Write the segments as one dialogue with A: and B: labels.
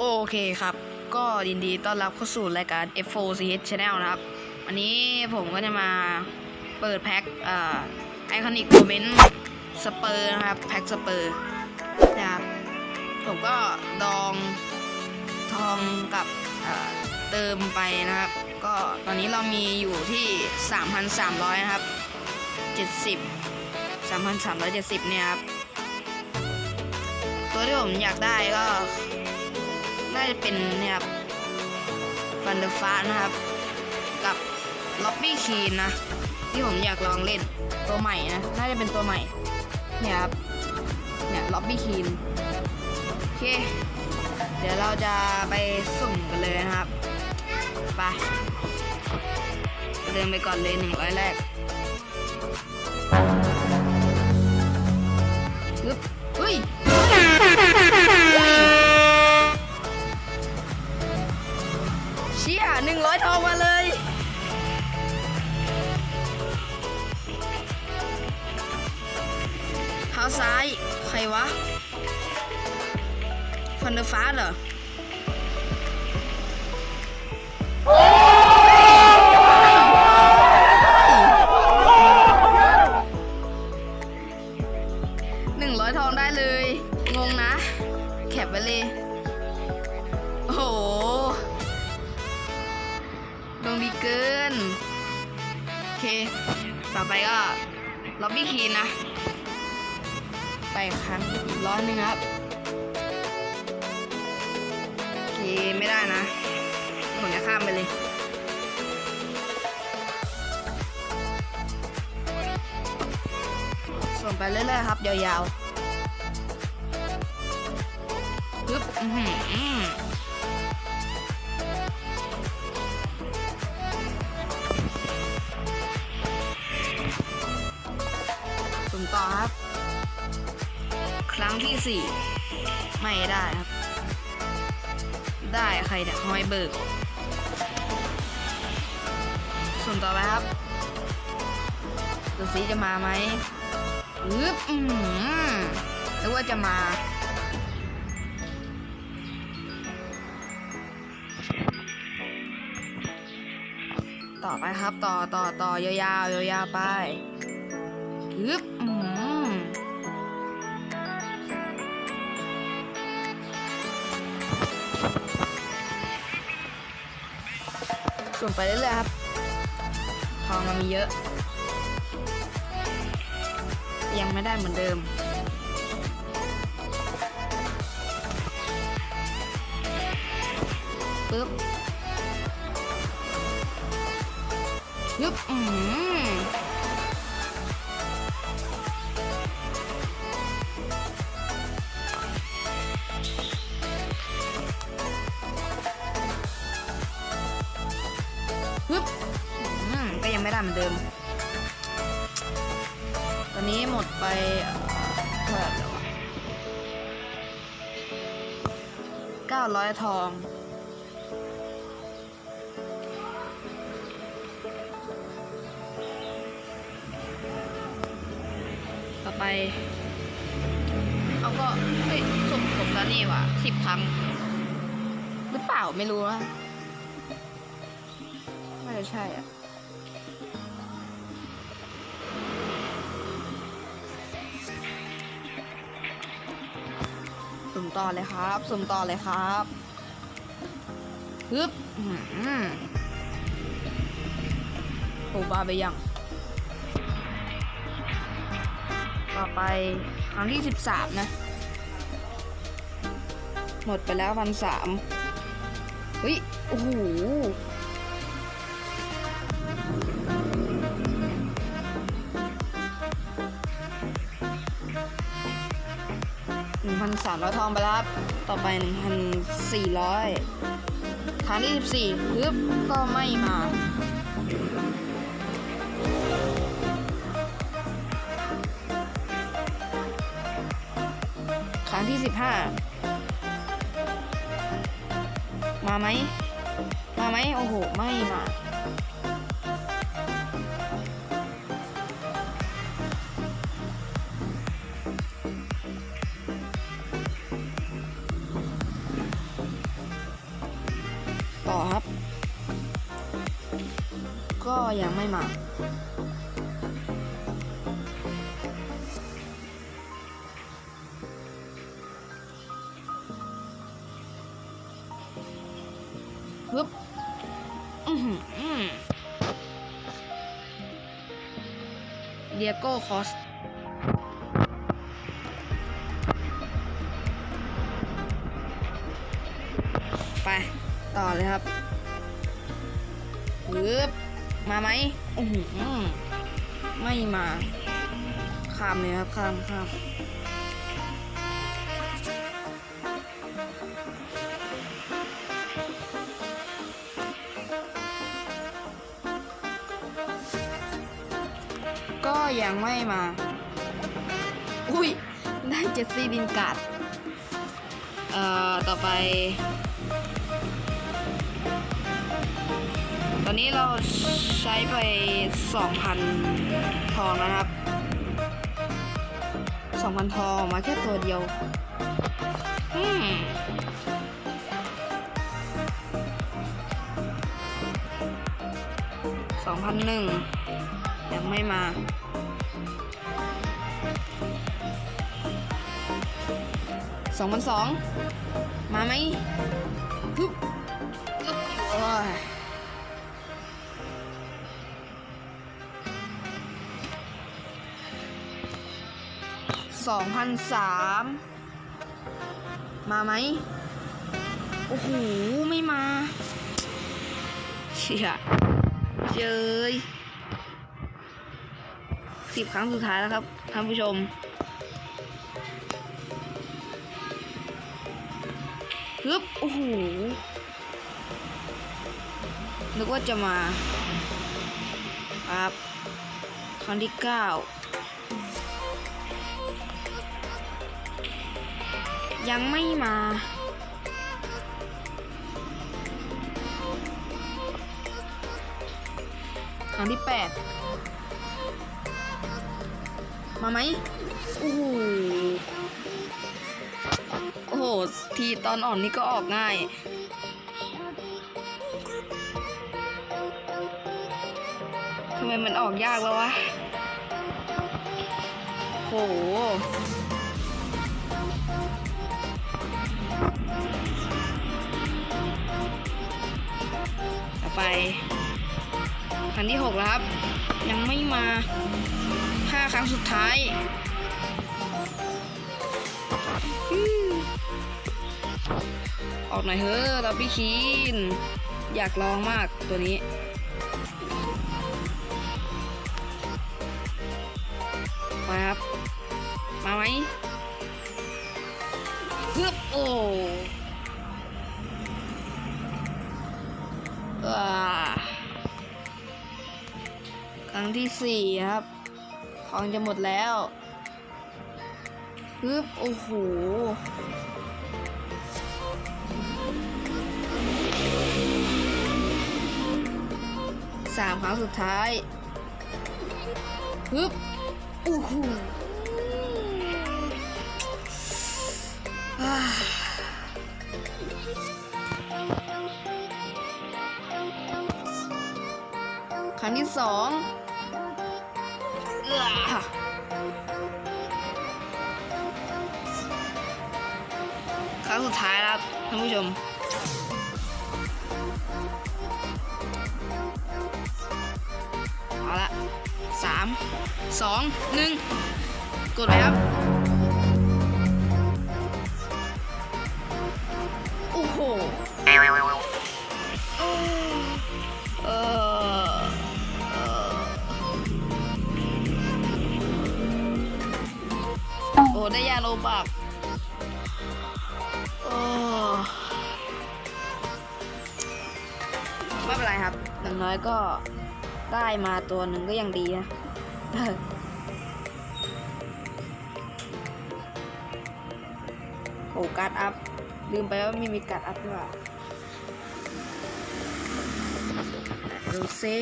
A: โอเคครับ ก็ยินดีต้อนรับเข้าสู่รายการ F4CH Channel นะครับ วันนี้ผมก็จะมาเปิดแพ็คไอคอนิกโมเมนต์สเปอร์นะครับ แพ็คสเปอร์นะครับ ผมก็ดองทองกับเอ่อเติมไปนะครับ ก็ตอนนี้เรามีอยู่ที่ 3,300 นะครับ 70 3,370 เนี่ยครับ ตัวที่ผมอยากได้ก็ น่าจะเป็นเนี่ยครับฟันเดอร์ฟ้านะครับ กับล็อบบี้คีนนะ ที่ผมอยากลองเล่นตัวใหม่นะ น่าจะเป็นตัวใหม่ เนี่ยครับ เนี่ยล็อบบี้คีนโอเค เดี๋ยวเราจะไปสุ่มกันเลยนะครับ ไปเดินไปก่อนเลยหนึ่งร้อยแรก ไปครั้งอีกร้อยหนึ่งครับโอเคไม่ได้นะผมจะข้ามไปเลยส่งไปเรื่อยๆครับ ยาวๆปึ๊บอืมสุ่มต่อครับ ครั้งที่สี่ไม่ได้ครับ ได้ใครเนี่ยฮอยเบิร์กสุ่มต่อไปครับดูสิจะมาไหมอึ๊บอือหือว่าจะมาต่อไปครับ ต่อต่อต่อยาวๆยาวๆไปอึ๊บ ส่วนไปเรื่อยๆครับ ทองมันมีเยอะ ยังไม่ได้เหมือนเดิม ปึ๊บยึบอืม เหมือนเดิม ตอนนี้หมดไปเอ่อเท่าไหร่แล้ววะเก้าร้อยทองต่อไปเอาก็เฮ้ยสมสมแล้วนี่ว่ะสิบครั้ง หรือเปล่าไม่รู้นะไม่าจะใช่อะ ต่อเลยครับ สุ่มต่อเลยครับฮึบอื้อหือโอ้บาไปยัง ต่อไปครั้งที่สิบสามนะ หมดไปแล้วพันสามเฮ้ย โอ้โห หนึ่งพันสามร้อยทองไปแล้วครับ ต่อไปหนึ่งพันสี่ร้อยครั้งที่สิบสี่ฮึบก็ไม่มาครั้งที่สิบห้ามาไหม มาไหม โอ้โห ไม่มา ยังไม่มาฮึบอือหืออืมเดียโก้คอสไป ต่อเลยครับฮึบ มาไหมโอ้โหไม่มาข้ามเลยครับข้ามข้ามก็ยังไม่มา อุ้ย ได้เจสซี่ดินการ์ดเอ่อ ต่อไป อนนี้เราใช้ไป 2,000 ทองนะครับ 2,000 ทองมาแค่ตัวเดียวอืม2,001ยังไม่มา2,002มาไหมฮึบโอ้ยสองพันสาม มาไหม โอ้โห ไม่มา เชี่ยเจยสิบครั้งสุดท้ายแล้วครับ ท่านผู้ชม ฮึบ โอ้โห นึกว่าจะมา ครับ ครั้งที่เก้า ยังไม่มา ครั้งที่แปดมาไหมโอ้โหโอ้โห ทีตอนอ่อนนี่ก็ออกง่าย ทำไมมันออกยากแล้ววะโห ไปครั้งที่หกแล้วครับ ยังไม่มาห้าครั้งสุดท้ายออกหน่อยเฮ้อะดับบี้คีน อยากลองมากตัวนี้มาครับ ครั้งที่สี่ครับ ทองจะหมดแล้วปึ๊บโอ้โหสามครั้งสุดท้ายปึ๊บโอ้โห ที่สองครั้งสุดท้ายแล้วครับท่านผู้ชมเอาละสามสองหนึ่งกดไปครับ โอ้โห อ้ได้ยาโลบักโอ้ไม่เป็นไรครับอย่างน้อยก็ได้มาตัวหนึ่งก็ยังดีนะโอ้การ์ดอัพ ลืมไปว่ามีมีการ์ดอัพด้วยว่ะดูซิ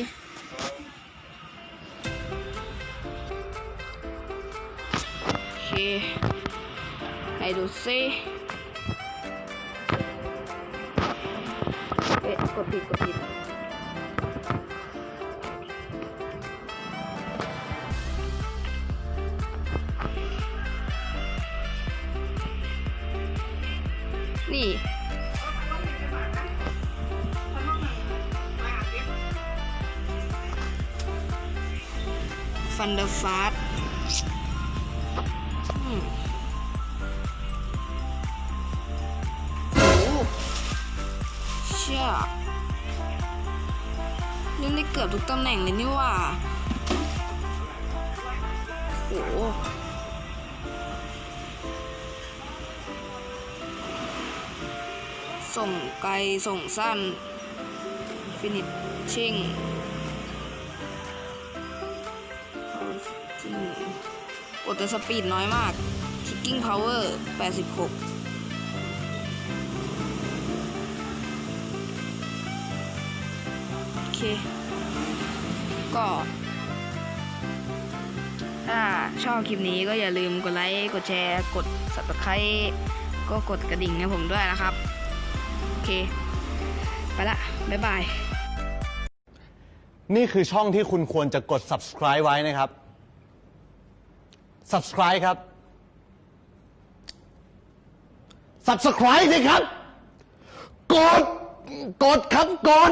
A: ไห้ดูซิเอ๊ะกดผิดกดผิดนี่ฟันเดอร์ฟาส ชี่ยเล่นได้เกือบทุกตำแหน่งเลยนี่ว่าโอ้โหส่งไกล ส่งสั้น ฟินิชชิ่งโอ้แต่สปีดน้อยมากคิกกิ้งพาวเวอร์ 86 ก็ ถ้าชอบคลิปนี้ก็อย่าลืมกดไลค์ กดแชร์ กด subscribe ก็กดกระดิ่งให้ผมด้วยนะครับ โอเค ไปละ บ๊ายบาย
B: นี่คือช่องที่คุณควรจะกด subscribe ไว้นะครับ subscribe ครับ subscribe สิครับ กด กดครับ กด